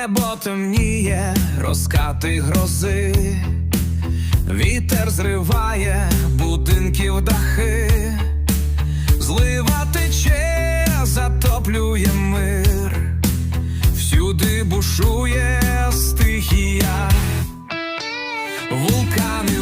Небо темніє, розкати грози, вітер зриває будинків дахи, злива тече, затоплює мир, всюди бушує стихія, вулкани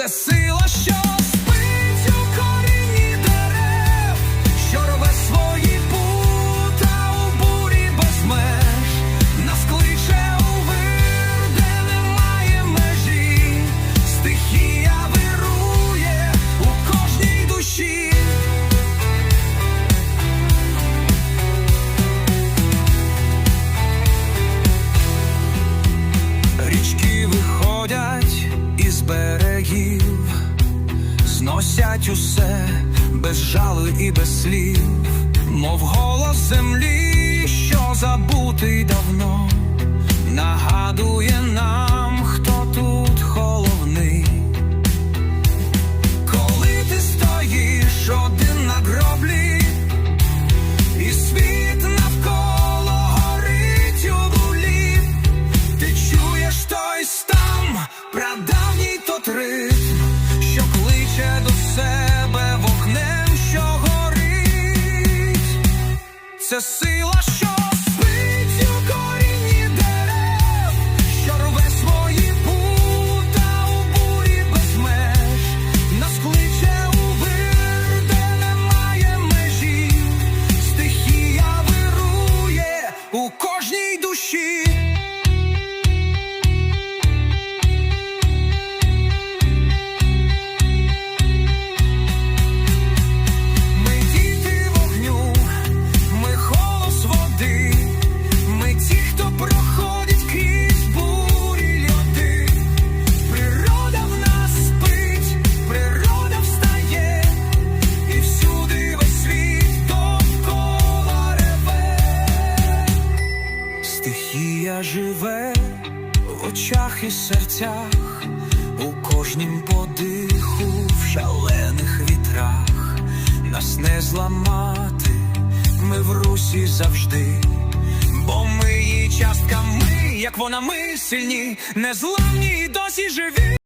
Це сила, що спить у корінні дерев, що рве свої пута у бурі без меж, нас кличе у вир, де немає межі, стихія вирує у кожній душі. Річки виходять із берегів, зносять усе без жалу і без слів, мов голос землі, що забутий давно, нагадує нам, Це сила, що спить у корінні дерев, що рве свої пута у бурі без меж, нас кличе у вир, де немає межі, стихія вирує у кожній Живе в очах і серцях, у кожнім подиху, в шалених вітрах. Нас не зламати, ми в русі завжди, бо ми її частка, ми, як вона, ми сильні, незламні і досі живі.